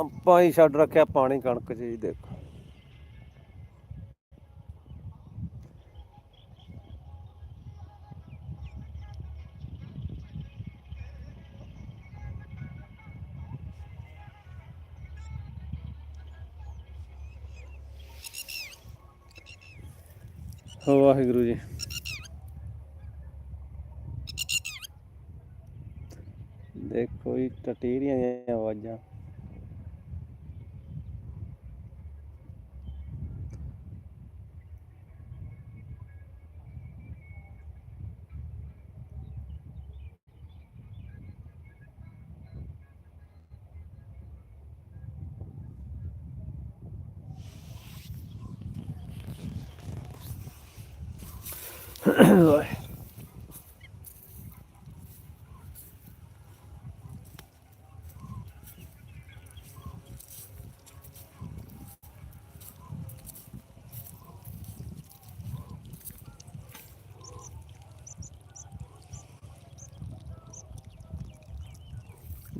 ਆਪਾਂ ਹੀ ਛੱਡ ਰੱਖਿਆ, ਪਾਣੀ ਕਣਕ 'ਚ ਜੀ, ਦੇਖੋ। ਵਾਹਿਗੁਰੂ ਜੀ। ਦੇਖੋ ਜੀ, ਟਟੀਰੀਆਂ ਦੀਆਂ ਆਵਾਜ਼ਾਂ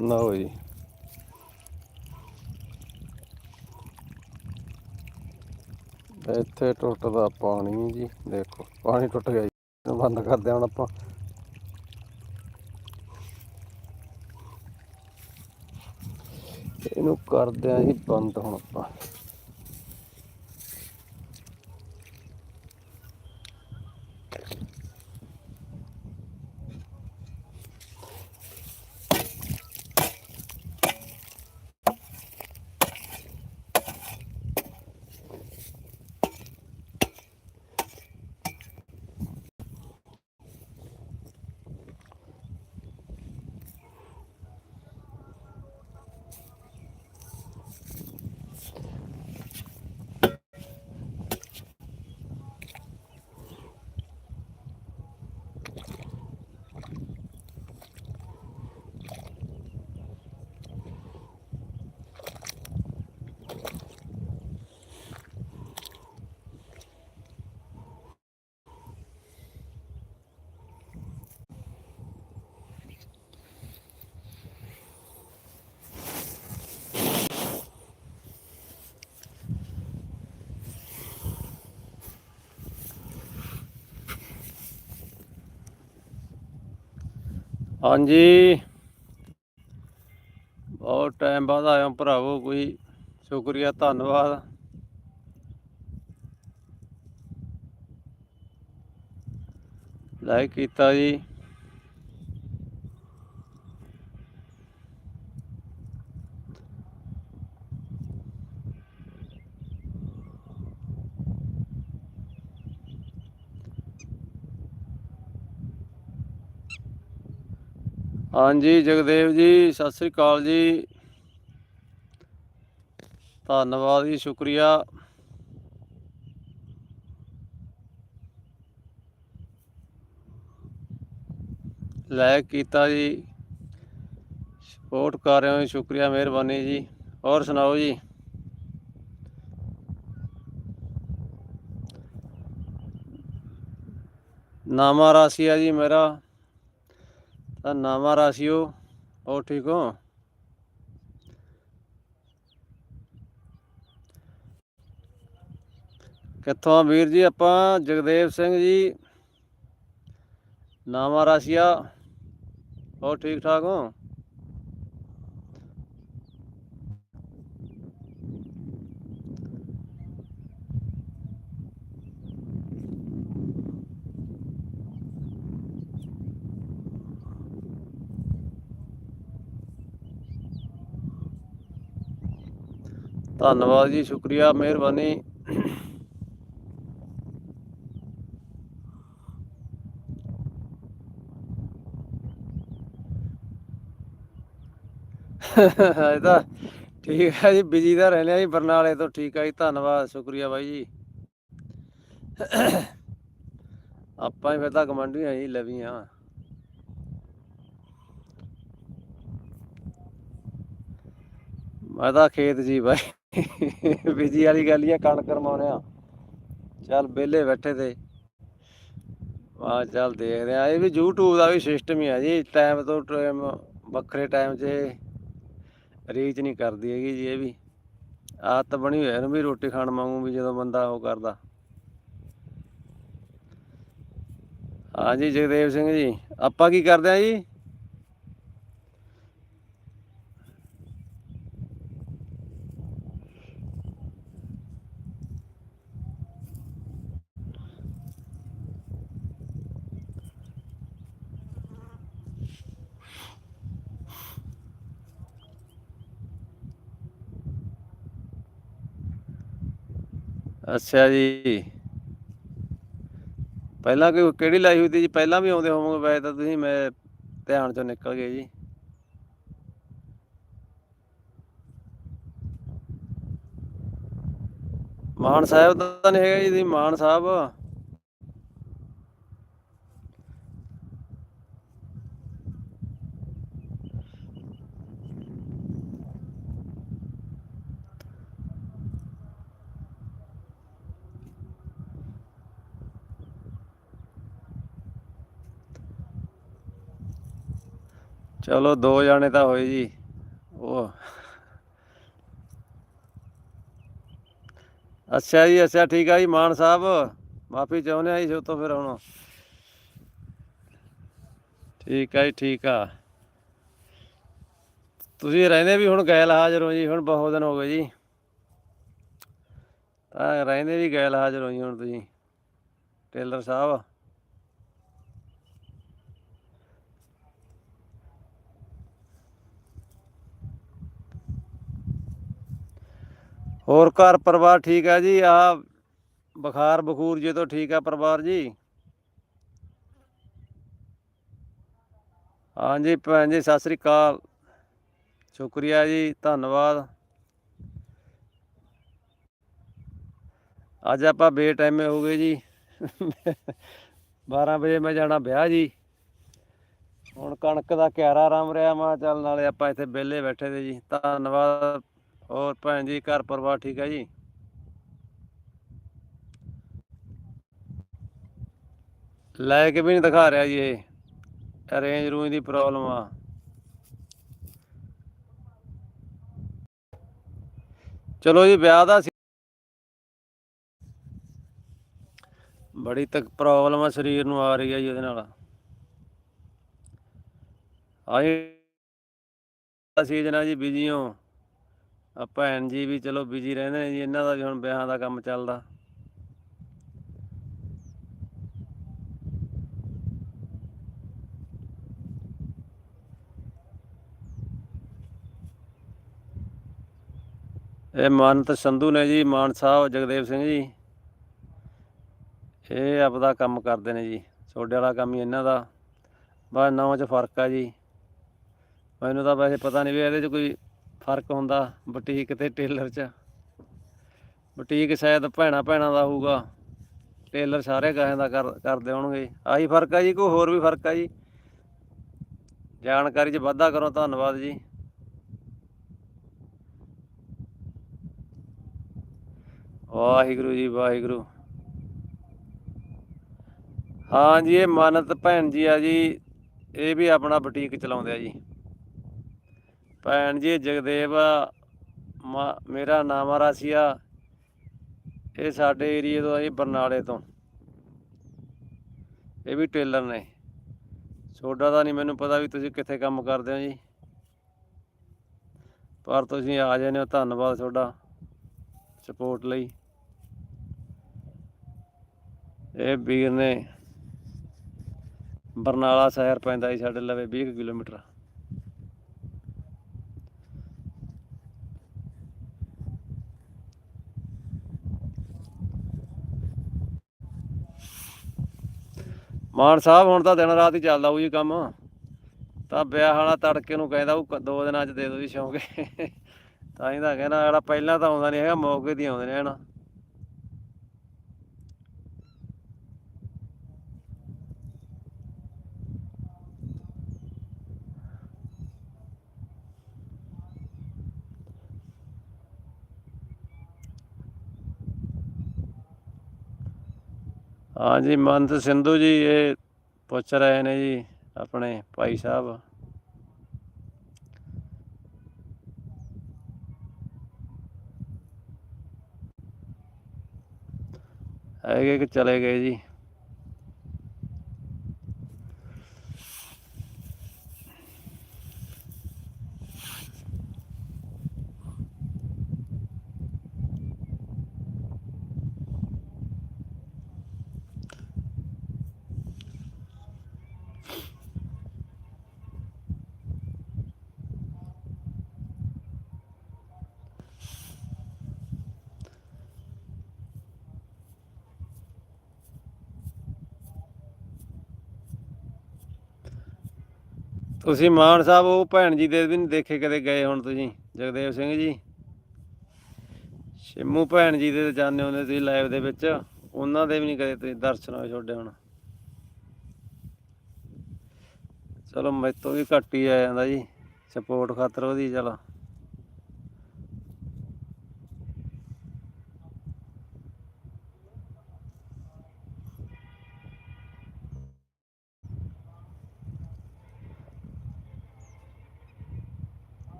ਲਓ ਜੀ ਇੱਥੇ ਟੁੱਟਦਾ ਪਾਣੀ ਜੀ, ਦੇਖੋ, ਪਾਣੀ ਟੁੱਟ ਗਿਆ ਜੀ ਬੰਦ ਕਰਦੇ ਹੁਣ ਆਪਾਂ। ਇਹਨੂੰ ਕਰਦੇ ਆਂ ਜੀ ਬੰਦ ਹੁਣ ਆਪਾਂ। ਹਾਂਜੀ। ਬਹੁਤ ਟਾਈਮ ਬਾਅਦ ਆਇਆ ਭਰਾਵੋ ਕੋਈ ਸ਼ੁਕਰੀਆ ਧੰਨਵਾਦ। ਲਾਈਕ ਕੀਤਾ ਜੀ। ਹਾਂਜੀ ਜਗਦੇਵ ਜੀ ਸਤਿ ਸ੍ਰੀ ਅਕਾਲ ਜੀ। ਧੰਨਵਾਦ ਜੀ ਸ਼ੁਕਰੀਆ। ਲਾਇਕ ਕੀਤਾ ਜੀ। ਸਪੋਰਟ ਕਰ ਰਹੇ ਹੋ ਜੀ, ਸ਼ੁਕਰੀਆ ਮਿਹਰਬਾਨੀ ਜੀ। ਹੋਰ ਸੁਣਾਓ ਜੀ। ਨਾਮਾ ਰਾਸ਼ੀਆ ਜੀ ਮੇਰਾ। ਤਾਂ ਨਾਮਾ ਰਾਸ਼ੀਓ ਹੋ ਠੀਕ ਹੋ? ਕਿੱਥੋਂ ਵੀਰ ਜੀ ਆਪਾਂ? ਜਗਦੇਵ ਸਿੰਘ ਜੀ। ਨਾਮਾ ਰਾਸ਼ੀਆ ਹੋ ਠੀਕ ਠਾਕ ਹੋ? ਧੰਨਵਾਦ ਜੀ, ਸ਼ੁਕਰੀਆ, ਮਿਹਰਬਾਨੀ। ਇਹ ਤਾਂ ਠੀਕ ਹੈ ਜੀ ਬਿਜ਼ੀ ਦਾ ਰਹਿੰਦੇ ਆ ਜੀ, ਬਰਨਾਲੇ ਤੋਂ ਠੀਕ ਹੈ ਜੀ, ਧੰਨਵਾਦ, ਸ਼ੁਕਰੀਆ ਬਾਈ ਜੀ। ਆਪਾਂ ਹੀ ਫਿਰ ਤਾਂ ਕਮਾਂਡੀ ਆ ਜੀ ਲਵੀਆਂ ਮੈਂ ਤਾਂ ਖੇਤ ਜੀ ਬਾਈ। ਬਿਜ਼ੀ ਵਾਲੀ ਗੱਲ ਹੀ ਆ, ਕਣਕ ਕਰਮਾਉਣੇ ਆ। ਚੱਲ ਵਿਹਲੇ ਬੈਠੇ ਤੇ। ਆ ਚੱਲ ਦੇਖਦੇ ਆ, ਇਹ ਵੀ YouTube ਦਾ ਵੀ ਸਿਸਟਮ ਹੀ ਆ ਜੀ। ਟਾਈਮ ਤੋਂ ਟਾਈਮ ਵੱਖਰੇ ਟਾਈਮ 'ਚ ਰੀਚ ਨਹੀਂ ਕਰਦੀ ਹੈਗੀ ਜੀ ਇਹ ਵੀ। ਆਦਤ ਬਣੀ ਹੋਈ ਹੈ ਇਹਨੂੰ ਵੀ, ਰੋਟੀ ਖਾਣ ਮੰਗੂ ਵੀ ਜਦੋਂ ਬੰਦਾ ਉਹ ਕਰਦਾ। ਹਾਂਜੀ ਜਗਦੇਵ ਸਿੰਘ ਜੀ, ਆਪਾਂ ਕੀ ਕਰਦੇ ਆ ਜੀ? ਅੱਛਾ ਜੀ। ਪਹਿਲਾਂ ਕੋਈ ਕਿਹੜੀ ਲਾਈ ਹੋਈ ਤੀ ਜੀ? ਪਹਿਲਾਂ ਵੀ ਆਉਂਦੇ ਹੋਵੋਗੇ ਵੈਸੇ ਤਾਂ ਤੁਸੀਂ, ਮੈਂ ਧਿਆਨ ਚੋਂ ਨਿਕਲ ਗਏ ਜੀ। ਮਾਨ ਸਾਹਿਬ ਤਾਂ ਨਹੀਂ ਹੈਗਾ ਜੀ, ਤੁਸੀਂ ਮਾਨ ਸਾਹਿਬ। ਚਲੋ, ਦੋ ਜਾਣੇ ਤਾਂ ਹੋਏ ਜੀ। ਉਹ। ਅੱਛਾ ਜੀ, ਅੱਛਾ, ਠੀਕ ਆ ਜੀ, ਮਾਨ ਸਾਹਿਬ। ਮਾਫੀ ਚਾਹੁੰਦੇ ਆ ਜੀ ਸੋ ਤੋਂ ਫਿਰ ਹੁਣ। ਠੀਕ ਆ ਜੀ, ਠੀਕ ਆ। ਤੁਸੀਂ ਰਹਿੰਦੇ ਵੀ ਹੁਣ ਗੈਲ ਹਾਜ਼ਰ ਹੋ ਜੀ, ਹੁਣ ਬਹੁਤ ਦਿਨ ਹੋ ਗਏ ਜੀ। ਤਾਂ ਰਹਿੰਦੇ ਵੀ ਗੈਲ ਹਾਜ਼ਰ ਹੋ ਜੀ ਹੁਣ ਤੁਸੀਂ, ਟੇਲਰ ਸਾਹਿਬ। ਹੋਰ ਘਰ ਪਰਿਵਾਰ ਠੀਕ ਹੈ ਜੀ? ਆ ਬੁਖਾਰ, ਬਖੂਰ ਜੇ ਤੋਂ ਠੀਕ ਆ ਪਰਿਵਾਰ ਜੀ? ਹਾਂਜੀ ਭੈਣ ਜੀ, ਸਤਿ ਸ੍ਰੀ ਅਕਾਲ। ਸ਼ੁਕਰੀਆ ਜੀ, ਧੰਨਵਾਦ। ਅੱਜ ਆਪਾਂ ਬੇਟਾਈਮੇ ਹੋ ਗਏ ਜੀ। 12 ਵਜੇ ਮੈਂ ਜਾਣਾ ਵਿਆਹ ਜੀ। ਹੁਣ ਕਣਕ ਦਾ ਕਿਆਰਾ ਆਰਾਮ ਰਿਹਾ, ਮਾ ਚੱਲ ਨਾਲੇ ਆਪਾਂ ਇੱਥੇ ਵਿਹਲੇ ਬੈਠੇ ਤੇ ਜੀ। ਧੰਨਵਾਦ। ਹੋਰ ਭੈਣ ਜੀ, ਘਰ ਪਰਿਵਾਰ ਠੀਕ ਹੈ ਜੀ? ਲੈ ਕੇ ਵੀ ਨਹੀਂ ਦਿਖਾ ਰਿਹਾ ਜੀ ਇਹ। ਰੇਂਜ ਰੂੰਜ ਦੀ ਪ੍ਰੋਬਲਮ ਆ। ਚਲੋ ਜੀ, ਵਿਆਹ ਦਾ ਸੀ- ਬੜੀ ਤੱਕ ਪ੍ਰੋਬਲਮ ਆ, ਸਰੀਰ ਨੂੰ ਆ ਰਹੀ ਹੈ ਜੀ ਉਹਦੇ ਨਾਲ। ਆਏ ਸੀਜ਼ਨ ਆ ਜੀ ਬਿਜ਼ੀ ਹੋ ਆ ਭੈਣ ਜੀ ਵੀ ਚਲੋ ਬਿਜ਼ੀ ਰਹਿੰਦੇ ਨੇ ਜੀ, ਇਹਨਾਂ ਦਾ ਵੀ ਹੁਣ ਵਿਆਹਾਂ ਦਾ ਕੰਮ ਚੱਲਦਾ। ਇਹ ਮਾਨਤ ਸੰਧੂ ਨੇ ਜੀ, ਮਾਨ ਸਾਹਿਬ ਜਗਦੇਵ ਸਿੰਘ ਜੀ। ਇਹ ਆਪਦਾ ਕੰਮ ਕਰਦੇ ਨੇ ਜੀ ਛੋਡੇ ਵਾਲਾ ਕੰਮ ਹੀ ਇਹਨਾਂ ਦਾ। ਬਸ ਨੌਂ 'ਚ ਫ਼ਰਕ ਆ ਜੀ। ਮੈਨੂੰ ਤਾਂ ਵੈਸੇ ਪਤਾ ਨਹੀਂ ਵੀ ਇਹਦੇ 'ਚ ਕੋਈ ਫ਼ਰਕ ਹੁੰਦਾ ਬੁਟੀਕ ਤੇ ਟੇਲਰ 'ਚ। ਬੁਟੀਕ ਸ਼ਾਇਦ ਭੈਣਾ ਭੈਣਾ ਦਾ ਹੋਊਗਾ। ਟੇਲਰ ਸਾਰੇ ਗਾਹਾਂ ਦਾ ਕਰ, ਕਰਦੇ ਹੋਣਗੇ। ਆਹੀ ਫ਼ਰਕ ਆ ਜੀ, ਕੋਈ ਹੋਰ ਵੀ ਫ਼ਰਕ ਆ ਜੀ। ਜਾਣਕਾਰੀ 'ਚ ਵਾਧਾ ਕਰੋ, ਧੰਨਵਾਦ ਜੀ। ਵਾਹਿਗੁਰੂ ਜੀ, ਵਾਹਿਗੁਰੂ। ਹਾਂ ਜੀ, ਇਹ ਮਾਨਤ ਭੈਣ ਜੀ ਆ ਜੀ। ਇਹ ਵੀ ਆਪਣਾ ਬੁਟੀਕ ਚਲਾਉਂਦੇ ਆ ਜੀ। ਭੈਣ ਜੀ ਜਗਦੇਵ ਆ, ਮਾ- ਮੇਰਾ ਨਾਮ ਆ ਰਾਸੀਆ ਇਹ ਸਾਡੇ ਏਰੀਏ ਤੋਂ ਆ ਜੀ ਬਰਨਾਲੇ ਤੋਂ। ਇਹ ਵੀ ਟੇਲਰ ਨੇ। ਛੋਡਾ ਦਾ ਨਹੀਂ ਮੈਨੂੰ ਪਤਾ ਵੀ ਤੁਸੀਂ ਕਿੱਥੇ ਕੰਮ ਕਰਦੇ ਹੋ ਜੀ। ਪਰ ਤੁਸੀਂ ਆ ਜਾਂਦੇ ਹੋ ਧੰਨਵਾਦ ਤੁਹਾਡਾ ਸਪੋਰਟ ਲਈ। ਇਹ ਵੀਰ ਨੇ ਬਰਨਾਲਾ ਸ਼ਹਿਰ ਪੈਂਦਾ ਜੀ ਸਾਡੇ ਲਵੇ 20 ਕੁ ਕਿਲੋਮੀਟਰ। ਮਾਨ ਸਾਹਿਬ, ਹੁਣ ਤਾਂ ਦਿਨ ਰਾਤ ਹੀ ਚੱਲਦਾ ਉਹ ਜੀ ਕੰਮ। ਤਾਂ ਵਿਆਹ ਵਾਲਾ ਤੜਕੇ ਨੂੰ ਕਹਿੰਦਾ, ਉਹ ਦੋ ਦਿਨਾਂ ਚ ਦੇ ਦੋ ਜੀ ਸ਼ੌਂਕੇ। ਤਾਂ ਹੀ ਤਾਂ ਕਹਿੰਦਾ ਜਿਹੜਾ ਪਹਿਲਾਂ ਤਾਂ ਆਉਂਦਾ ਨਹੀਂ ਹੈਗਾ, ਮੌਕੇ ਦੀ ਆਉਂਦੇ ਨੇ, ਹਨਾ। ਹਾਂਜੀ ਮੰਤ ਸਿੰਧੂ ਜੀ, ਇਹ ਪੁੱਛ ਰਹੇ ਨੇ ਜੀ ਆਪਣੇ ਭਾਈ ਸਾਹਿਬ। ਹੈਗੇ ਕਿ ਚਲੇ ਗਏ ਜੀ? ਤੁਸੀਂ ਮਾਨ ਸਾਹਿਬ, ਉਹ ਭੈਣ ਜੀ ਦੇ ਵੀ ਨਹੀਂ ਦੇਖੇ ਕਦੇ ਗਏ ਹੁਣ ਤੁਸੀਂ? ਜਗਦੇਵ ਸਿੰਘ ਜੀ? ਸ਼ਿਮੂ ਭੈਣ ਜੀ ਦੇ ਜਾਣੇ ਹੁੰਦੇ ਤੁਸੀਂ ਲਾਈਵ ਦੇ ਵਿੱਚ। ਉਹਨਾਂ ਦੇ ਵੀ ਨਹੀਂ ਕਦੇ ਤੁਸੀਂ ਦਰਸ਼ਨ ਹੋਏ ਛੋਡੇ ਹੁਣ? ਚਲੋ ਮੈਥੋਂ ਵੀ ਘੱਟ ਹੀ ਆ ਜਾਂਦਾ ਜੀ। ਸਪੋਰਟ ਖਾਤਰ ਉਹਦੀ ਚਲੋ।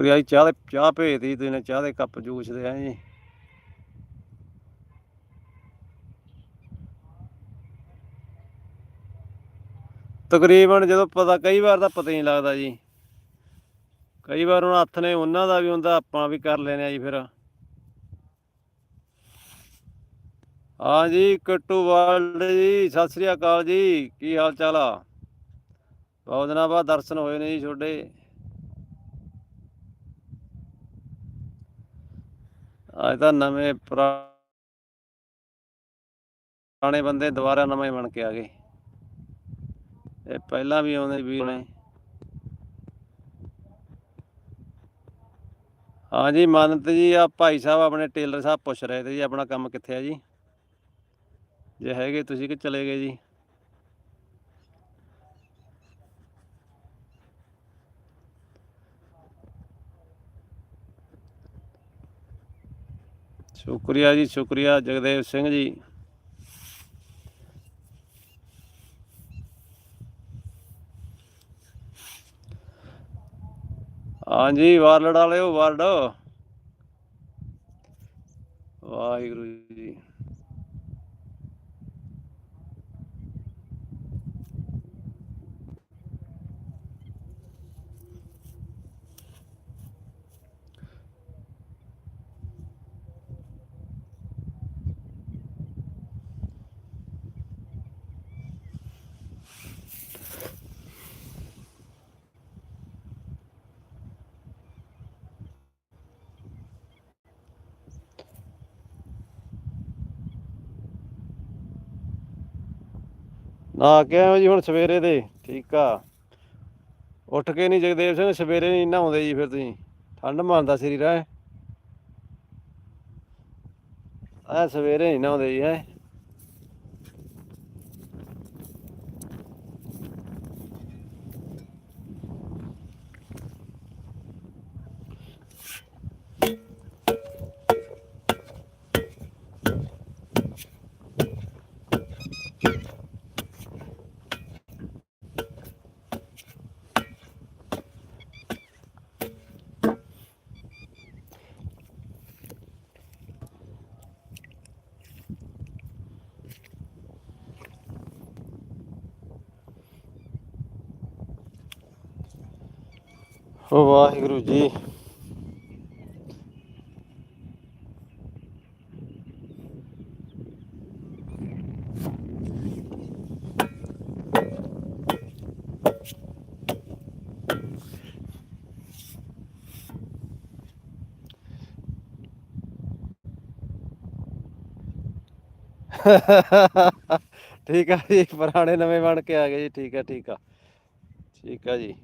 ਸ਼ੁਕਰੀਆ ਜੀ ਚਾਹ ਦੇ ਚਾਹ ਭੇਜਦੀ ਤੁਸੀਂ ਨੇ ਚਾਹ ਦੇ ਕੱਪ ਜੂਸ ਦੇ ਆ ਜੀ। ਤਕਰੀਬਨ ਜਦੋਂ ਪਤਾ, ਕਈ ਵਾਰ ਤਾਂ ਪਤਾ ਹੀ ਨਹੀਂ ਲੱਗਦਾ ਜੀ। ਕਈ ਵਾਰ ਹੁਣ ਹੱਥ ਨੇ ਉਹਨਾਂ ਦਾ ਵੀ ਹੁੰਦਾ, ਆਪਾਂ ਵੀ ਕਰ ਲੈਨੇ ਆ ਜੀ ਫਿਰ। ਹਾਂ ਜੀ, ਕੱਟੂ ਵਰਲਡ ਜੀ, ਸਤਿ ਸ੍ਰੀ ਅਕਾਲ ਜੀ, ਕੀ ਹਾਲ ਚਾਲ ਆ? ਬਹੁਤ ਦਿਨਾਂ ਬਾਅਦ ਦਰਸ਼ਨ ਹੋਏ ਨੇ ਜੀ ਤੁਹਾਡੇ। ਅੱਜ ਤਾਂ ਨਵੇਂ ਪੁਰਾਣੇ ਬੰਦੇ ਦੁਬਾਰਾ ਨਵੇਂ ਬਣ ਕੇ ਆ ਗਏ। ਇਹ ਪਹਿਲਾਂ ਵੀ ਆਉਂਦੇ ਵੀਰ ਨੇ। ਹਾਂਜੀ, ਮੰਨਤ ਜੀ ਆ ਭਾਈ ਸਾਹਿਬ ਆਪਣੇ ਟੇਲਰ ਸਾਹਿਬ ਪੁੱਛ ਰਹੇ ਤੇ ਜੀ, ਆਪਣਾ ਕੰਮ ਕਿੱਥੇ ਆ ਜੀ? ਜੇ ਹੈਗੇ ਤੁਸੀਂ ਕਿ ਚਲੇ ਗਏ ਜੀ? ਸ਼ੁਕਰੀਆ ਜੀ ਸ਼ੁਕਰੀਆ ਜਗਦੇਵ ਸਿੰਘ ਜੀ। ਹਾਂਜੀ ਵਾਰਲਡ ਵਾਲਿਓ ਵਾਰਡ। ਵਾਹਿਗੁਰੂ ਜੀ। ਨਾ ਕਿਹਾ ਜੀ ਹੁਣ ਸਵੇਰੇ ਦੇ, ਠੀਕ ਆ। ਉੱਠ ਕੇ ਨਹੀਂ ਜਗਦੇਵ ਸਿੰਘ, ਸਵੇਰੇ ਨਹੀਂ ਨਹਾਉਂਦੇ ਜੀ ਫਿਰ ਤੁਸੀਂ। ਠੰਡ ਮੰਨਦਾ ਸਰੀਰ, ਹੈ। ਆ ਸਵੇਰੇ ਨਹੀਂ ਨਹਾਉਂਦੇ ਜੀ, ਹੈ ਓ ਵਾਹਿਗੁਰੂ ਜੀ ਠੀਕ ਆ ਜੀ, ਪੁਰਾਣੇ ਨਵੇਂ ਬਣ ਕੇ ਆ ਗਏ ਜੀ, ਠੀਕ ਆ ਠੀਕ ਆ। ਠੀਕ ਆ ਜੀ।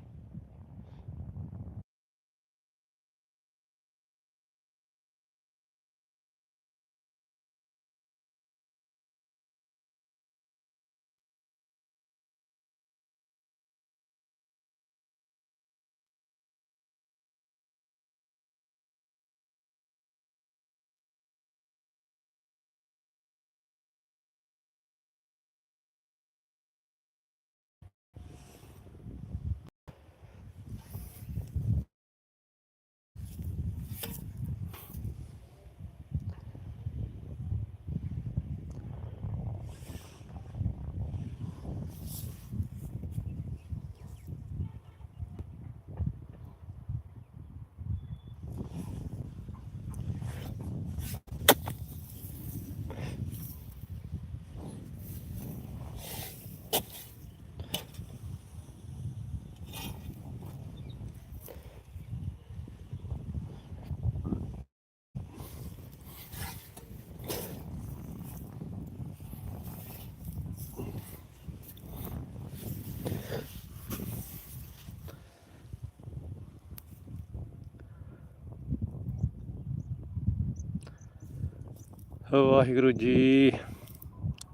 ਵਾਹਿਗੁਰੂ ਜੀ।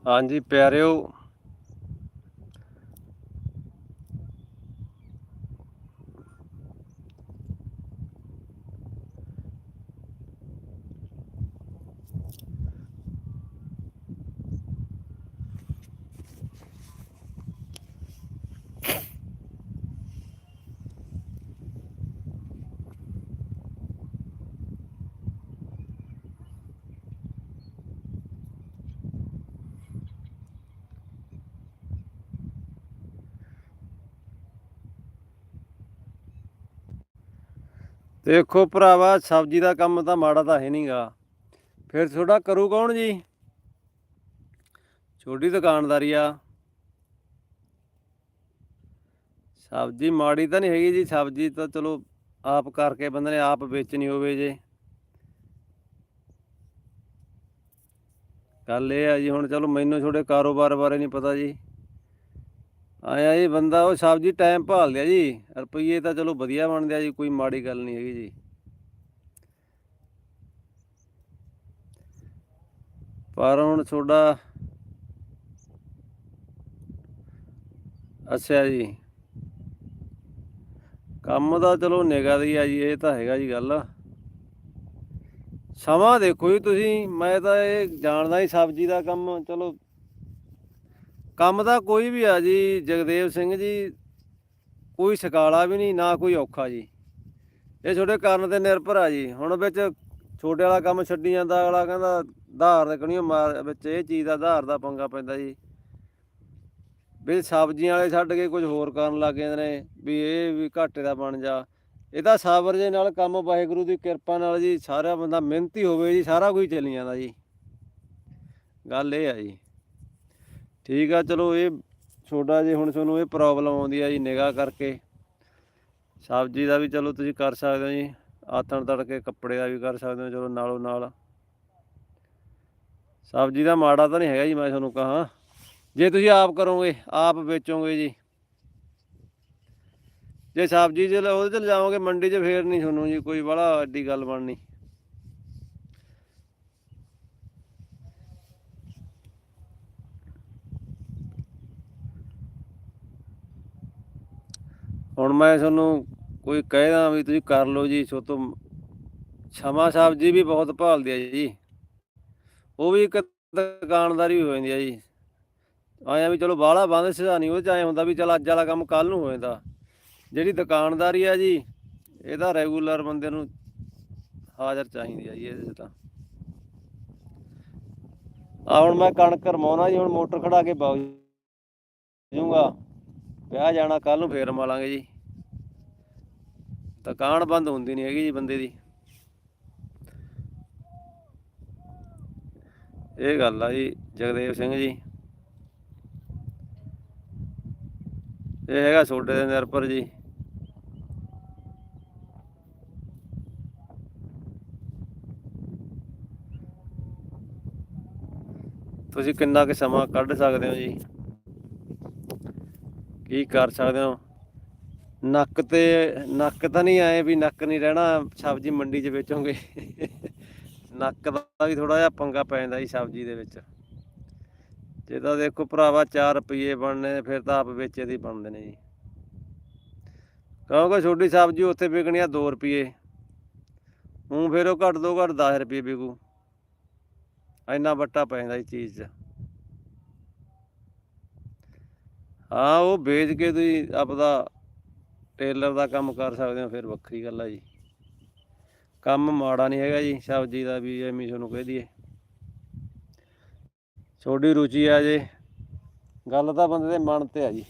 ਹਾਂਜੀ ਪਿਆਰਿਓ ਦੇਖੋ ਭਰਾਵਾ, ਸਬਜ਼ੀ ਦਾ ਕੰਮ ਤਾਂ ਮਾੜਾ ਤਾਂ ਹੈ ਨਹੀਂਗਾ ਫਿਰ ਤੁਹਾਡਾ ਕਰੂ ਕੌਣ ਜੀ? ਛੋਟੀ ਦੁਕਾਨਦਾਰੀ ਆ। ਸਬਜ਼ੀ ਮਾੜੀ ਤਾਂ ਨਹੀਂ ਹੈਗੀ ਜੀ, ਸਬਜ਼ੀ ਤਾਂ ਚਲੋ ਆਪ ਕਰਕੇ ਬੰਦੇ ਨੇ ਆਪ ਵੇਚਣੀ ਹੋਵੇ ਜੇ। ਗੱਲ ਇਹ ਆ ਜੀ, ਹੁਣ ਚਲੋ ਮੈਨੂੰ ਤੁਹਾਡੇ ਕਾਰੋਬਾਰ ਬਾਰੇ ਨਹੀਂ ਪਤਾ ਜੀ। ਆਇਆ ਜੀ ਬੰਦਾ, ਉਹ ਸਬਜ਼ੀ ਟਾਈਮ ਭਾਲ ਲਿਆ ਜੀ। ਰੁਪਈਏ ਤਾਂ ਚਲੋ ਵਧੀਆ ਬਣਦੇ ਆ ਜੀ, ਕੋਈ ਮਾੜੀ ਗੱਲ ਨਹੀਂ ਹੈਗੀ ਜੀ। ਪਰ ਹੁਣ ਤੁਹਾਡਾ ਅੱਛਾ ਜੀ। ਕੰਮ ਦਾ ਚਲੋ ਨਿਗਾ ਦੀ ਆ ਜੀ, ਇਹ ਤਾਂ ਹੈਗਾ ਜੀ ਗੱਲ। ਸਮਾਂ ਦੇਖੋ ਜੀ ਤੁਸੀਂ, ਮੈਂ ਤਾਂ ਇਹ ਜਾਣਦਾ ਹੀ ਸਬਜ਼ੀ ਦਾ ਕੰਮ ਚਲੋ ਕੰਮ ਤਾਂ ਕੋਈ ਵੀ ਆ ਜੀ, ਜਗਦੇਵ ਸਿੰਘ ਜੀ, ਕੋਈ ਸਕਾਲਾ ਵੀ ਨਹੀਂ, ਨਾ ਕੋਈ ਔਖਾ ਜੀ। ਇਹ ਛੋਟੇ ਕਰਨ ਤੇ ਨਿਰਭਰ ਆ ਜੀ। ਹੁਣ ਵਿੱਚ ਛੋਟੇ ਵਾਲਾ ਕੰਮ ਛੱਡੀ ਜਾਂਦਾ, ਅਗਲਾ ਕਹਿੰਦਾ ਧਾਰ ਦੇ ਕਣੀਓ ਮਾਰ, ਵਿੱਚ ਇਹ ਚੀਜ਼ ਦਾ ਆਧਾਰ ਦਾ ਪੰਗਾ ਪੈਂਦਾ ਜੀ। ਵੀ ਸਬਜ਼ੀਆਂ ਵਾਲੇ ਛੱਡ ਕੇ ਕੁਝ ਹੋਰ ਕਰਨ ਲੱਗ ਜਾਂਦੇ ਨੇ, ਵੀ ਇਹ ਵੀ ਘਾਟੇ ਦਾ ਬਣ ਜਾ। ਇਹ ਤਾਂ ਸਾਬਰ ਜੇ ਨਾਲ ਕੰਮ, ਵਾਹਿਗੁਰੂ ਦੀ ਕਿਰਪਾ ਨਾਲ ਜੀ, ਸਾਰਾ ਬੰਦਾ ਮਿਹਨਤੀ ਹੋਵੇ ਜੀ, ਸਾਰਾ ਕੁਝ ਚੱਲੀ ਜਾਂਦਾ ਜੀ। ਗੱਲ ਇਹ ਆ ਜੀ। ਠੀਕ ਆ, ਚਲੋ ਇਹ ਛੋਟਾ ਜੇ ਹੁਣ ਤੁਹਾਨੂੰ ਇਹ ਪ੍ਰੋਬਲਮ ਆਉਂਦੀ ਆ ਜੀ ਨਿਗਾਹ ਕਰਕੇ। ਸਬਜ਼ੀ ਦਾ ਵੀ ਚਲੋ ਤੁਸੀਂ ਕਰ ਸਕਦੇ ਹੋ ਜੀ, ਆਥਣ ਤੜਕੇ ਕੱਪੜੇ ਦਾ ਵੀ ਕਰ ਸਕਦੇ ਹੋ, ਚਲੋ ਨਾਲੋਂ ਨਾਲ। ਸਬਜ਼ੀ ਦਾ ਮਾੜਾ ਤਾਂ ਨਹੀਂ ਹੈਗਾ ਜੀ, ਮੈਂ ਤੁਹਾਨੂੰ ਕਹਾਂ। ਜੇ ਤੁਸੀਂ ਆਪ ਕਰੋਗੇ, ਆਪ ਵੇਚੋਗੇ ਜੀ। ਜੇ ਸਬਜ਼ੀ ਚ ਉਹਦੇ ਚ ਜਾਓਗੇ ਮੰਡੀ 'ਚ ਫੇਰ ਨਹੀਂ ਤੁਹਾਨੂੰ ਜੀ ਕੋਈ ਬੜਾ ਐਡੀ ਗੱਲ ਬਣਨੀ। ਹੁਣ ਮੈਂ ਤੁਹਾਨੂੰ ਕੋਈ ਕਹਿਦਾ ਵੀ ਤੁਸੀਂ ਕਰ ਲਓ ਜੀ, ਸੋ ਤੋਂ ਛਮਾ ਸਬਜ਼ੀ ਵੀ ਬਹੁਤ ਭਾਲਦੀ ਆ ਜੀ। ਉਹ ਵੀ ਇੱਕ ਦੁਕਾਨਦਾਰੀ ਹੋ ਜਾਂਦੀ ਆ ਜੀ। ਆਇਆ ਵੀ ਚਲੋ ਬਾਹਲਾ ਬੰਦ, ਸਿਧਾ ਨਹੀਂ, ਉਹ ਚ ਐ ਹੁੰਦਾ ਵੀ ਚਲ ਅੱਜ ਵਾਲਾ ਕੰਮ ਕੱਲ ਨੂੰ ਹੋ ਜਾਂਦਾ। ਜਿਹੜੀ ਦੁਕਾਨਦਾਰੀ ਆ ਜੀ, ਇਹ ਤਾਂ ਰੈਗੂਲਰ ਬੰਦੇ ਨੂੰ ਹਾਜ਼ਰ ਚਾਹੀਦੀ ਆ ਜੀ, ਇਹਦੇ ਤਾਂ। ਆ ਹੁਣ ਮੈਂ ਕਣਕ ਰਮਾਉਣਾ ਜੀ, ਹੁਣ ਮੋਟਰ ਖੜਾ ਕੇ ਬਾਗ ਜੂੰਗਾ। ਵਿਆਹ ਜਾਣਾ ਕੱਲ ਨੂੰ ਫੇਰ ਮਾਲਾਂਗੇ ਜੀ। ਦੁਕਾਨ ਬੰਦ ਹੁੰਦੀ ਨਹੀਂ ਹੈਗੀ ਜੀ ਬੰਦੇ ਦੀ। ਇਹ ਗੱਲ ਆ ਜੀ, ਜਗਦੇਵ ਸਿੰਘ ਜੀ। ਇਹ ਹੈਗਾ ਸੋਡੇ ਦੇ ਨਿਰਭਰ ਜੀ। ਤੁਸੀਂ ਕਿੰਨਾ ਕੁ ਸਮਾਂ ਕੱਢ ਸਕਦੇ ਹੋ ਜੀ? ਕੀ ਕਰ ਸਕਦੇ ਹੋ? ਨੱਕ ਤੇ, ਨੱਕ ਤਾਂ ਨਹੀਂ ਆਏ ਵੀ ਨੱਕ ਨਹੀਂ ਰਹਿਣਾ, ਸਬਜ਼ੀ ਮੰਡੀ 'ਚ ਵੇਚੋਗੇ। ਨੱਕ ਦਾ ਵੀ ਥੋੜਾ ਜਿਹਾ ਪੰਗਾ ਪੈ ਜਾਂਦਾ ਜੀ ਸਬਜ਼ੀ ਦੇ ਵਿੱਚ। ਜੇ ਤਾਂ ਦੇਖੋ ਭਰਾਵਾ 4 ਰੁਪਏ ਬਣਨੇ, ਫਿਰ ਤਾਂ ਆਪ ਵੇਚੇ ਦੀ ਬਣਦੇ ਨੇ ਜੀ। ਕਹੋਗੇ ਛੋਟੀ ਸਬਜ਼ੀ ਉੱਥੇ ਵਿਕਣੀ ਆ 2 ਰੁਪਏ ਹੂੰ ਫਿਰ ਉਹ ਘੱਟ ਤੋਂ ਘੱਟ 10 ਰੁਪਏ ਵਿਕੂ। ਇੰਨਾ ਵੱਟਾ ਪੈ ਜਾਂਦਾ ਇਹ ਚੀਜ਼ 'ਚ। ਹਾਂ, ਉਹ ਵੇਚ ਕੇ ਤੁਸੀਂ ਆਪਦਾ ਟੇਲਰ ਦਾ ਕੰਮ ਕਰ ਸਕਦੇ ਹੋ, ਫਿਰ ਵੱਖਰੀ ਗੱਲ ਆ ਜੀ। ਕੰਮ ਮਾੜਾ ਨਹੀਂ ਹੈਗਾ ਜੀ, ਸਬਜ਼ੀ ਦਾ ਵੀ ਐਵੇਂ ਤੁਹਾਨੂੰ ਕਹਿ ਦਈਏ। ਛੋਡੀ ਰੁਚੀ ਆ ਜੇ, ਗੱਲ ਤਾਂ ਬੰਦੇ ਦੇ ਮਨ ਤੇ ਆ ਜੀ।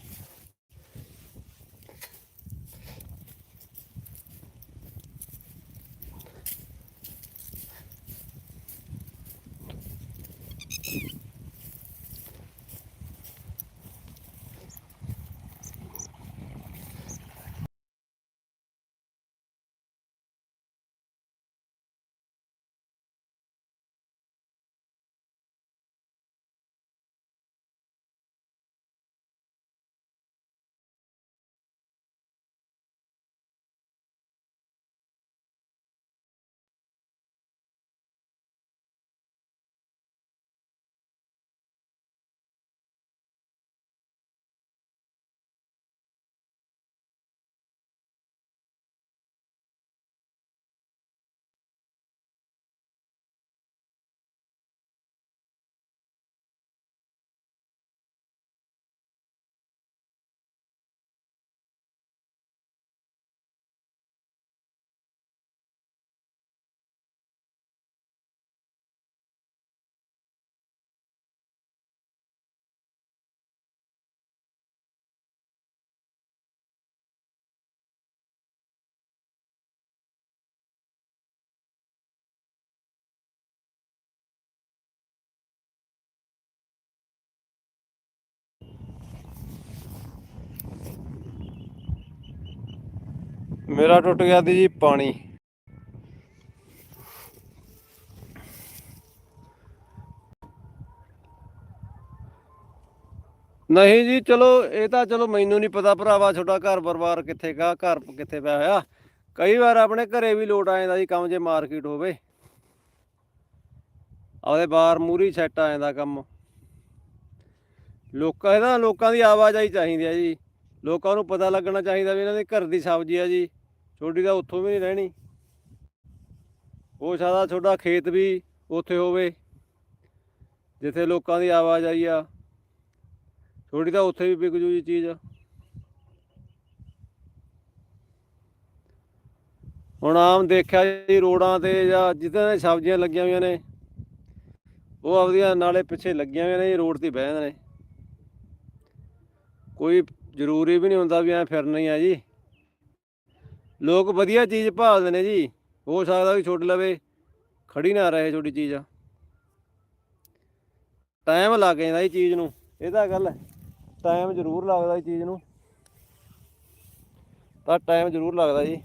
ਮੇਰਾ ਟੁੱਟ ਗਿਆ ਸੀ ਜੀ ਪਾਣੀ। ਨਹੀਂ ਜੀ, ਚਲੋ, ਇਹ ਤਾਂ ਚਲੋ ਮੈਨੂੰ ਨਹੀਂ ਪਤਾ ਭਰਾਵਾ, ਤੁਹਾਡਾ ਘਰ ਪਰਿਵਾਰ ਕਿੱਥੇ ਕਾ ਘਰ ਕਿੱਥੇ ਪਿਆ ਹੋਇਆ। ਕਈ ਵਾਰ ਆਪਣੇ ਘਰੇ ਵੀ ਲੋਟ ਆ ਜਾਂਦਾ ਜੀ, ਕੰਮ ਜੇ ਮਾਰਕੀਟ ਹੋਵੇ। ਆਪਦੇ ਬਾਹਰ ਮੂਰੀ ਸੈੱਟ ਆ ਜਾਂਦਾ ਕੰਮ। ਲੋਕਾਂ ਇਹਦਾ ਲੋਕਾਂ ਦੀ ਆਵਾਜਾਈ ਚਾਹੀਦੀ ਹੈ ਜੀ। ਲੋਕਾਂ ਨੂੰ ਪਤਾ ਲੱਗਣਾ ਚਾਹੀਦਾ ਵੀ ਇਹਨਾਂ ਦੇ ਘਰ ਦੀ ਸਬਜ਼ੀ ਆ ਜੀ। ਤੁਹਾਡੀ ਤਾਂ ਉੱਥੋਂ ਵੀ ਨਹੀਂ ਰਹਿਣੀ। ਹੋ ਸਕਦਾ ਤੁਹਾਡਾ ਖੇਤ ਵੀ ਉੱਥੇ ਹੋਵੇ, ਜਿੱਥੇ ਲੋਕਾਂ ਦੀ ਆਵਾਜਾਈ ਆ। ਥੋੜੀ ਤਾਂ ਉੱਥੇ ਵੀ ਵਿਕ ਜੂ ਜੀ ਚੀਜ਼। ਹੁਣ ਆਮ ਦੇਖਿਆ ਜੀ ਰੋਡਾਂ ਤੇ ਜਾਂ ਜਿੱਦਾਂ ਜਿੱਥੇ ਸਬਜ਼ੀਆਂ ਲੱਗੀਆਂ ਹੋਈਆਂ ਨੇ, ਉਹ ਆਪਦੀਆਂ ਨਾਲੇ ਪਿੱਛੇ ਲੱਗੀਆਂ ਹੋਈਆਂ ਨੇ ਜੀ, ਰੋਡ ਤੇ ਬਹਿ ਜਾਂਦੇ ਨੇ। ਕੋਈ ਜ਼ਰੂਰੀ ਵੀ ਨਹੀਂ ਹੁੰਦਾ ਵੀ ਐ ਫਿਰਨਾ ਹੀ ਆ ਜੀ। ਲੋਕ ਵਧੀਆ ਚੀਜ਼ ਭਾਲਦੇ ਨੇ ਜੀ, ਹੋ ਸਕਦਾ ਵੀ ਛੁੱਟ ਲਵੇ, ਖੜੀ ਨਾ ਰਹੇ ਛੋਟੀ ਚੀਜ਼। ਆ ਟਾਈਮ ਲੱਗ ਜਾਂਦਾ ਇਹ ਚੀਜ਼ ਨੂੰ, ਇਹ ਤਾਂ ਗੱਲ ਹੈ ਟਾਈਮ ਜ਼ਰੂਰ ਲੱਗਦਾ ਇਹ ਚੀਜ਼ ਨੂੰ। ਤਾਂ ਟਾਈਮ ਜ਼ਰੂਰ ਲੱਗਦਾ ਜੀ।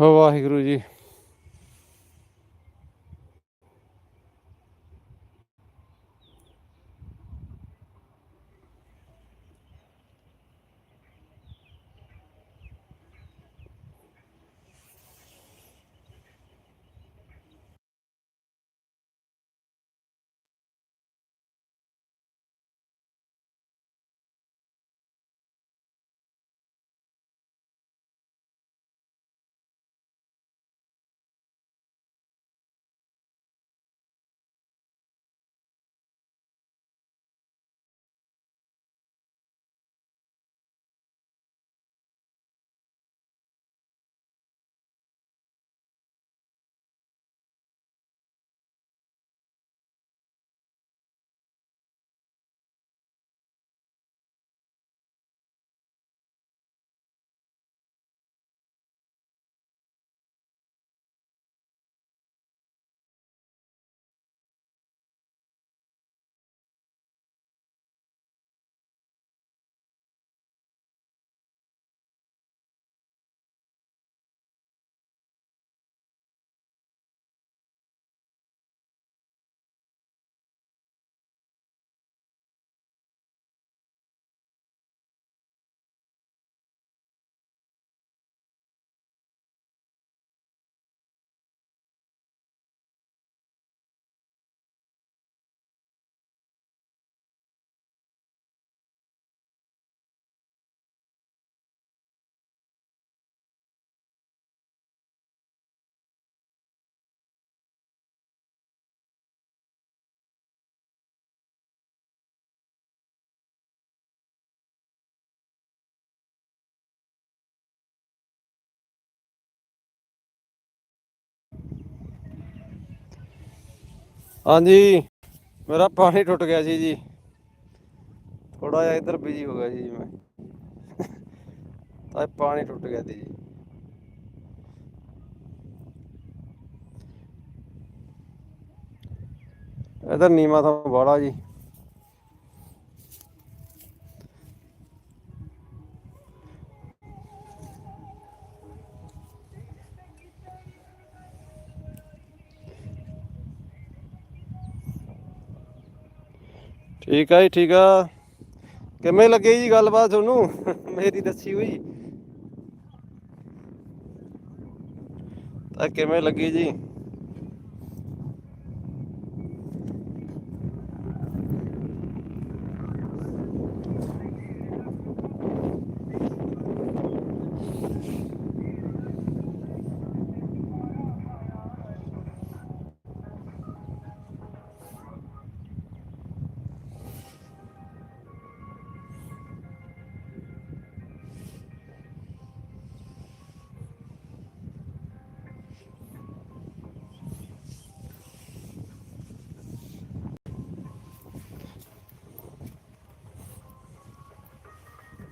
ਵਾਹਿਗੁਰੂ ਜੀ। ਹਾਂਜੀ, ਮੇਰਾ ਪਾਣੀ ਟੁੱਟ ਗਿਆ ਸੀ ਜੀ। ਥੋੜਾ ਜਿਹਾ ਇੱਧਰ ਬਿਜ਼ੀ ਹੋ ਗਿਆ ਸੀ ਜੀ ਮੈਂ। ਤਾਂ ਪਾਣੀ ਟੁੱਟ ਗਿਆ ਸੀ ਜੀ। ਇਧਰ ਨੀਮਾ ਤਾਂ ਬਾੜਾ ਜੀ। ਠੀਕ ਆ ਜੀ, ਠੀਕ ਆ। ਕਿਵੇਂ ਲੱਗੇ ਜੀ ਗੱਲਬਾਤ ਤੁਹਾਨੂੰ? ਮੇਰੀ ਦੱਸੀ ਹੋਈ। ਤਾਂ ਕਿਵੇਂ ਲੱਗੀ ਜੀ?